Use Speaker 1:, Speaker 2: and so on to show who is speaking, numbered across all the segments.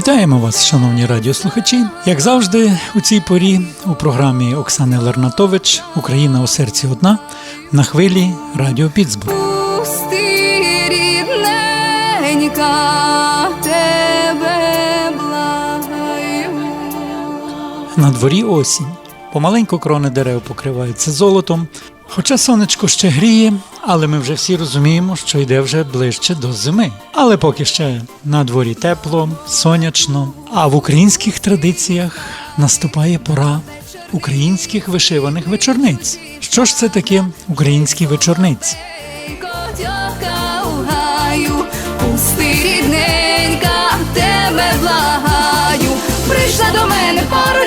Speaker 1: Вітаємо вас, шановні радіослухачі. Як завжди, у цій порі у програмі Оксани Лернатович Україна у серці одна на хвилі Радіо Піцбург.
Speaker 2: Пусти, рідненька, тебе благаю.
Speaker 1: На дворі осінь. Помаленьку крони дерев покриваються золотом. Хоча сонечко ще гріє, але ми вже всі розуміємо, що йде вже ближче до зими. Але поки ще на дворі тепло, сонячно. А в українських традиціях наступає пора українських вишиваних вечорниць. Що ж це таке українські вечорниці?
Speaker 2: Пусти, рідненька, тебе благаю. Прийшла до мене пора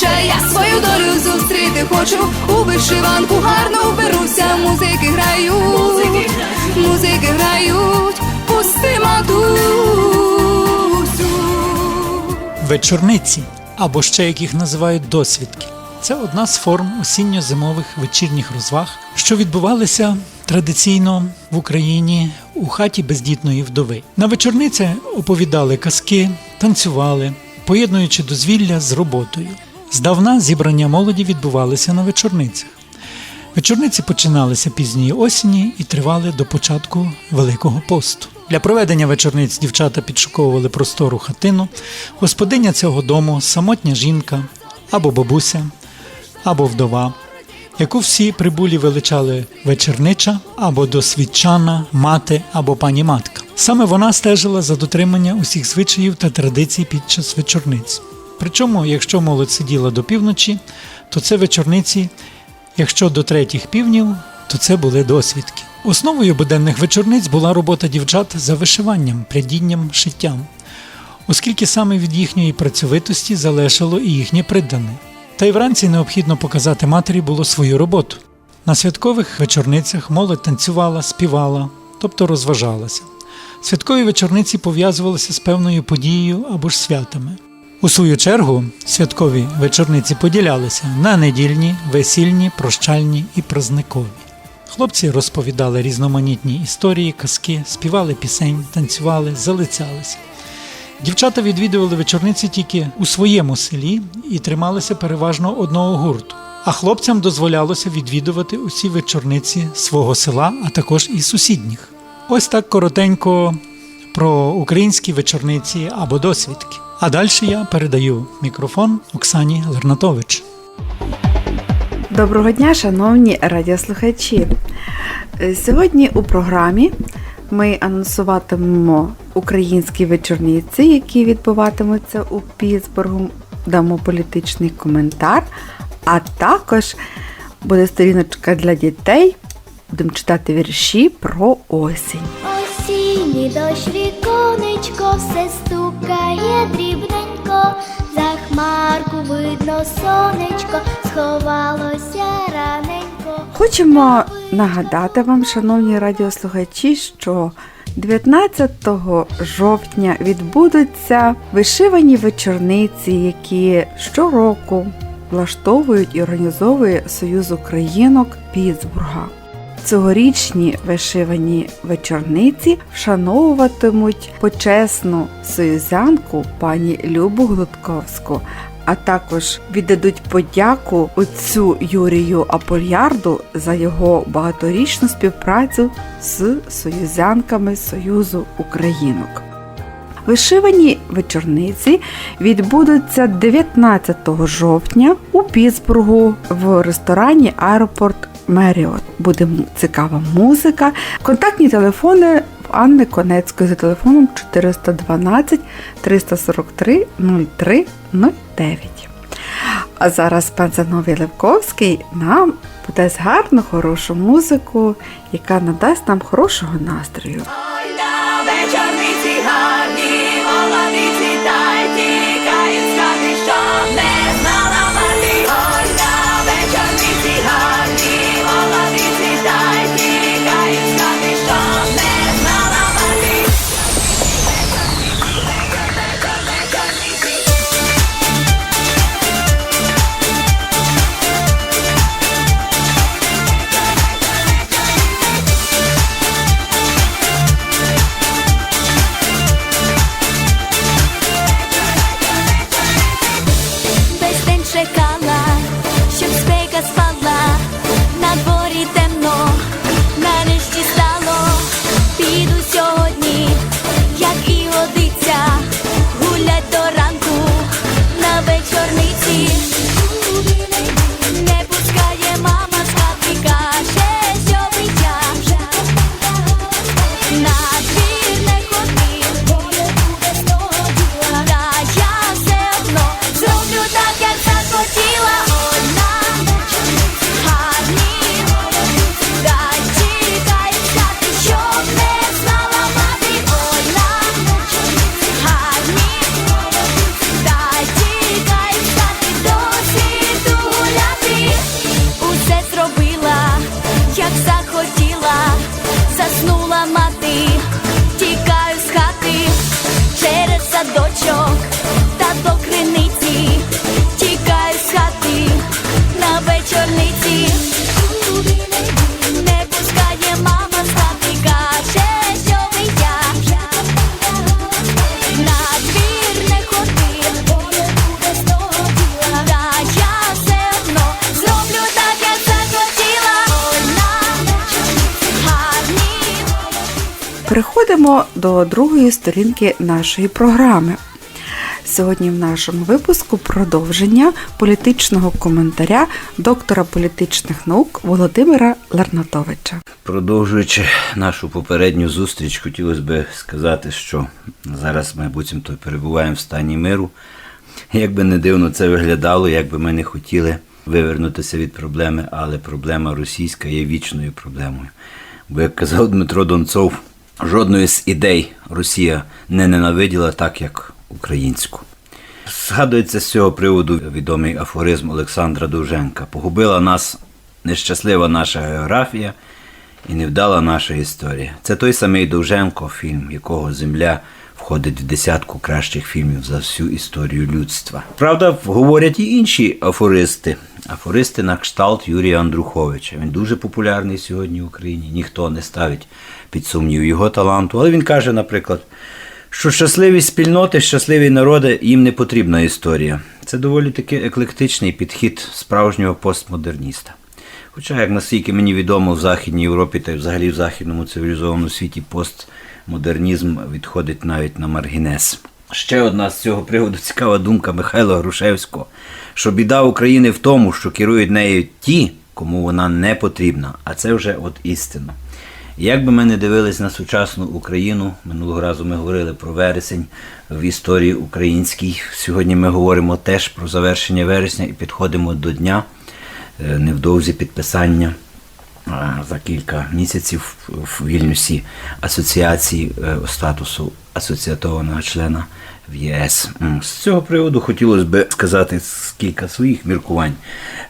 Speaker 2: дівоча, я свою долю зустріти хочу. У вишиванку гарно вберуся, музики грають, музики грають, пусти матусю.
Speaker 1: Вечорниці, або ще яких називають досвідки. Це одна з форм осінньо-зимових вечірніх розваг, що відбувалися традиційно в Україні у хаті бездітної вдови. На вечорниці оповідали казки, танцювали, поєднуючи дозвілля з роботою. Здавна зібрання молоді відбувалися на вечорницях. Вечорниці починалися пізньої осені і тривали до початку Великого посту. Для проведення вечорниць дівчата підшуковували простору хатину, господиня цього дому, самотня жінка або бабуся, або вдова, яку всі прибулі величали вечорнича або досвідчана мати або пані матка. Саме вона стежила за дотримання усіх звичаїв та традицій під час вечорниць. Причому, якщо молодь сиділа до півночі, то це вечорниці Якщо до третіх півнів, то це були досвідки. Основою буденних вечорниць була робота дівчат за вишиванням, прядінням, шиттям, оскільки саме від їхньої працьовитості залежало і їхнє придане. Та й вранці необхідно показати матері було свою роботу. На святкових вечорницях молодь танцювала, співала, тобто розважалася. Святкові вечорниці пов'язувалися з певною подією або ж святами. У свою чергу святкові вечорниці поділялися на недільні, весільні, прощальні і празникові. Хлопці розповідали різноманітні історії, казки, співали пісень, танцювали, залицялися. Дівчата відвідували вечорниці тільки у своєму селі і трималися переважно одного гурту. А хлопцям дозволялося відвідувати усі вечорниці свого села, а також і сусідніх. Ось так коротенько про українські вечорниці або досвідки. А далі я передаю мікрофон Оксані Лернатович.
Speaker 3: Доброго дня, шановні радіослухачі. Е, Сьогодні у програмі ми анонсуватимемо українські вечорниці, які відбуватимуться у Пітсбургу. Дамо політичний коментар, а також буде сторіночка для дітей. Будемо читати вірші про осінь.
Speaker 4: Осінній дощ віконечко, все стукає дрібненько, за хмарку видно сонечко, сховалося раненько.
Speaker 3: Хочемо нагадати вам, шановні радіослухачі, що 19 жовтня відбудуться вишивані вечорниці, які щороку влаштовують і організовує Союз Українок Пітсбурга. Цьогорічні вишивані вечорниці вшановуватимуть почесну союзянку пані Любу Глутковську, а також віддадуть подяку отцю Юрію Апольярду за його багаторічну співпрацю з союзянками Союзу Українок. Вишивані вечорниці відбудуться 19 жовтня у Пітсбургу в ресторані Аеропорт Меріот. Буде цікава музика. Контактні телефони Анни Конецької за телефоном 412 343 03 09. А зараз пан Зановій Левковський нам подасть гарну, хорошу музику, яка надасть нам хорошого настрою.
Speaker 2: Ой, вечорниці гарні, молодиці
Speaker 3: Переходимо до другої сторінки нашої програми. Сьогодні в нашому випуску продовження політичного коментаря доктора політичних наук Володимира Лернатовича.
Speaker 5: Продовжуючи нашу попередню зустріч, хотілося б сказати, що зараз ми буцімто перебуваємо в стані миру. Як би не дивно це виглядало, як би ми не хотіли вивернутися від проблеми, але проблема російська є вічною проблемою. Бо, як казав Дмитро Донцов, жодної з ідей Росія не ненавиділа так, як українську. Згадується з цього приводу відомий афоризм Олександра Довженка. Погубила нас нещаслива наша географія і невдала наша історія. Це той самий Довженко, фільм, якого Земля входить в десятку кращих фільмів за всю історію людства. Правда, говорять і інші афористи. Афористи на кшталт Юрія Андруховича. Він дуже популярний сьогодні в Україні. Ніхто не ставить під сумнів його таланту. Але він каже, наприклад, що щасливі спільноти, щасливі народи їм не потрібна історія. Це доволі таки еклектичний підхід справжнього постмодерніста. Хоча, як наскільки мені відомо, в Західній Європі та взагалі в західному цивілізованому світі постмодернізм відходить навіть на маргінез. Ще одна з цього приводу цікава думка Михайла Грушевського, що біда України в тому, що керують нею ті, кому вона не потрібна, а це вже от істина. Як би ми не дивились на сучасну Україну, минулого разу ми говорили про вересень в історії українській. Сьогодні ми говоримо теж про завершення вересня і підходимо до дня невдовзі підписання за кілька місяців в Вільнюсі асоціації е, статусу асоціатованого члена в ЄС. З цього приводу хотілося б сказати кілька своїх міркувань.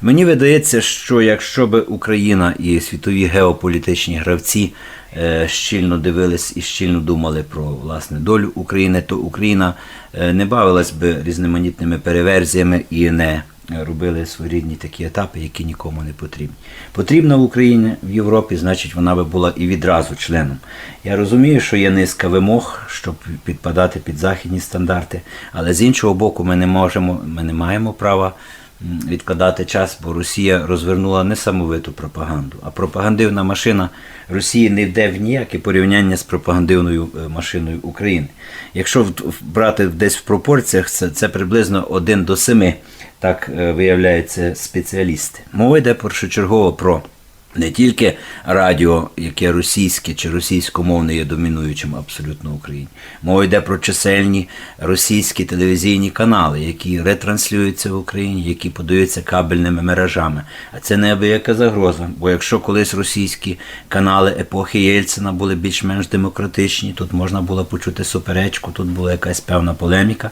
Speaker 5: Мені видається, що якщо б Україна і світові геополітичні гравці е, щільно дивились і щільно думали про власне долю України, то Україна е, не бавилась би різноманітними переверзіями і не робили своєрідні такі етапи, які нікому не потрібні. Потрібна в Україні в Європі, значить, вона би була і відразу членом. Я розумію, що є низка вимог, щоб підпадати під західні стандарти, але з іншого боку, ми не можемо, ми не маємо права відкладати час, бо Росія розвернула несамовиту пропаганду. А пропагандивна машина Росії не йде в ніяке порівняння з пропагандивною е, машиною України. Якщо брати десь в пропорціях, це, це приблизно 1 до 7, так е, виявляються спеціалісти. Мова йде першочергово про не тільки радіо, яке російське чи російськомовне є домінуючим абсолютно в Україні. Мова йде про чисельні російські телевізійні канали, які ретранслюються в Україні, які подаються кабельними мережами. А це неабияка загроза. Бо якщо колись російські канали епохи Єльцина були більш-менш демократичні, тут можна було почути суперечку, тут була якась певна полеміка,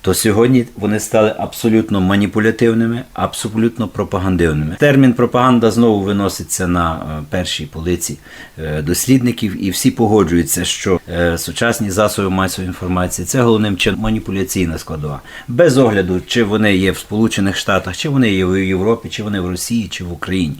Speaker 5: то сьогодні вони стали абсолютно маніпулятивними, абсолютно пропагандивними. Термін пропаганда знову виноситься на е, першій полиці е, дослідників, і всі погоджуються, що е, сучасні засоби масової інформації це головним чином маніпуляційна складова. Без огляду, чи вони є в Сполучених Штатах, чи вони є в Європі, чи вони в Росії, чи в Україні.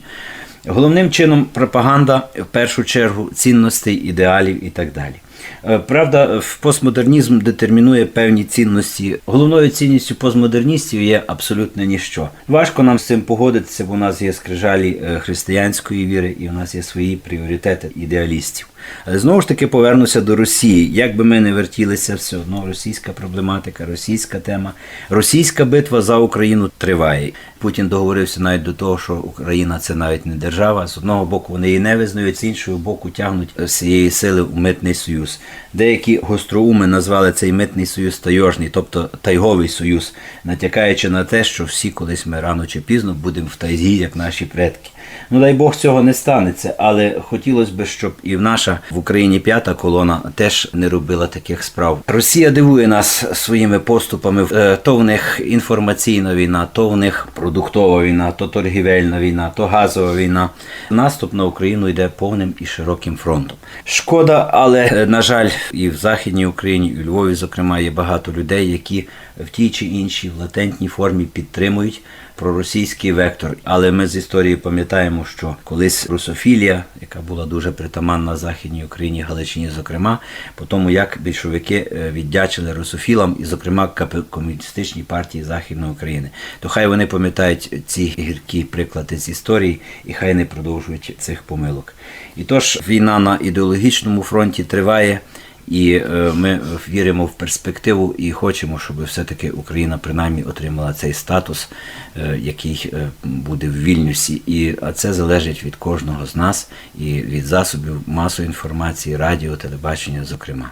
Speaker 5: Головним чином пропаганда в першу чергу цінностей, ідеалів і так далі. Е, Правда, в постмодернізм детермінує певні цінності. Головною цінністю постмодерністів є абсолютно ніщо. Важко нам з цим погодитися, бо у нас є скрижалі е, християнської віри і у нас є свої пріоритети ідеалістів. Але знову ж таки повернуся до Росії. Як би ми не вертілися, все одно російська проблематика, російська тема, російська битва за Україну триває. Путін договорився навіть до того, що Україна це навіть не держава. З одного боку вони її не визнають, з іншого боку тягнуть всієї сили в митний союз. Деякі гостроуми назвали цей митний союз тайожний, тобто тайговий союз, натякаючи на те, що всі колись ми рано чи пізно будемо в тайзі, як наші предки. Ну дай Бог цього не станеться, але хотілося б, щоб і в наша в Україні п'ята колона теж не робила таких справ. Росія дивує нас своїми поступами. Е, То в них інформаційна війна, то в них продуктова війна, то торгівельна війна, то газова війна. Наступ на Україну йде повним і широким фронтом. Шкода, але е, на жаль, і в Західній Україні, і у Львові, зокрема, є багато людей, які в тій чи іншій в латентній формі підтримують проросійський вектор. Але ми з історії пам'ятаємо, що колись русофілія, яка була дуже притаманна Західній Україні, Галичині, зокрема, по тому як більшовики е, віддячили русофілам, і, зокрема, комуністичній партії Західної України, то хай вони пам'ятають ці гіркі приклади з історії і хай не продовжують цих помилок. І тож війна на ідеологічному фронті триває. І е, ми віримо в перспективу і хочемо, щоб все-таки Україна принаймні отримала цей статус, е, який е, буде в Вільнюсі. І а це залежить від кожного з нас і від засобів масової інформації, радіо, телебачення, зокрема.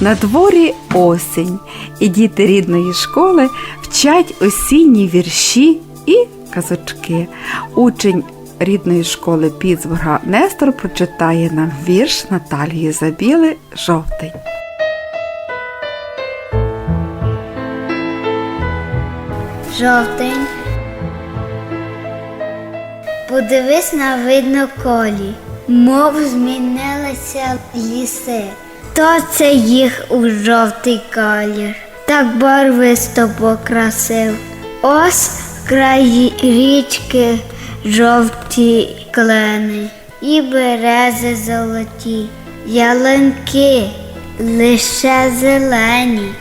Speaker 3: На дворі осінь, і діти рідної школи вчать осінні вірші і казочки. Учень рідної школи Піцбурга Нестор прочитає нам вірш Наталії Забіли Жовтий.
Speaker 6: Жовтень. Подивись на видно колі, мов змінилися ліси. То це їх у жовтий колір, так барвисто покрасив. Ось край річки жовті клени і берези золоті, ялинки лише зелені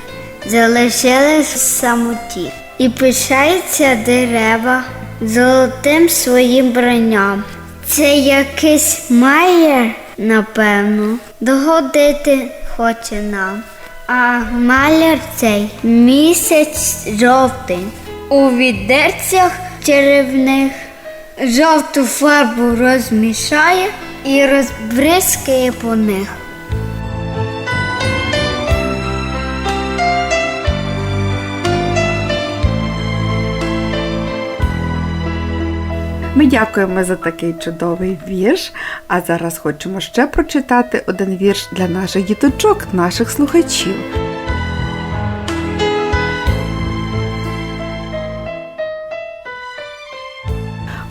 Speaker 6: залишились в самоті. І пишаються дерева золотим своїм броням. Це якийсь майер, напевно, догодити хоче нам. А маляр цей місяць жовтень. У відерцях черевних жовту фарбу розмішає і розбризкає по них.
Speaker 3: Ми дякуємо за такий чудовий вірш. А зараз хочемо ще прочитати один вірш для наших діточок, наших слухачів.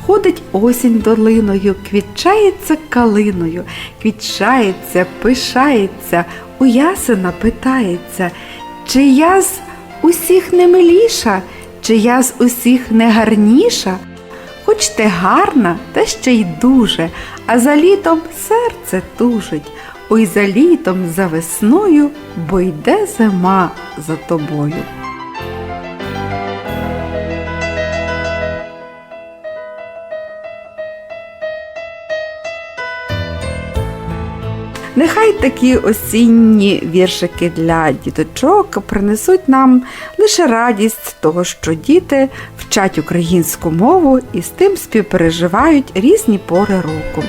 Speaker 3: Ходить осінь долиною, квітчається калиною, квітчається, пишається, у ясена питається, чи я з усіх не миліша, чи я з усіх не гарніша? Хоч ти гарна, та ще й дуже, а за літом серце тужить. Ой за літом, за весною, бо йде зима за тобою. Нехай такі осінні віршики для діточок принесуть нам лише радість того, що діти вчать українську мову і з тим співпереживають різні пори року.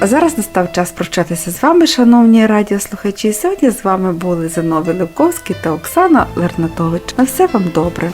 Speaker 3: А зараз настав час прощатися з вами, шановні радіослухачі. Сьогодні з вами були Зиновій Левковський та Оксана Лернатович. На все вам добре.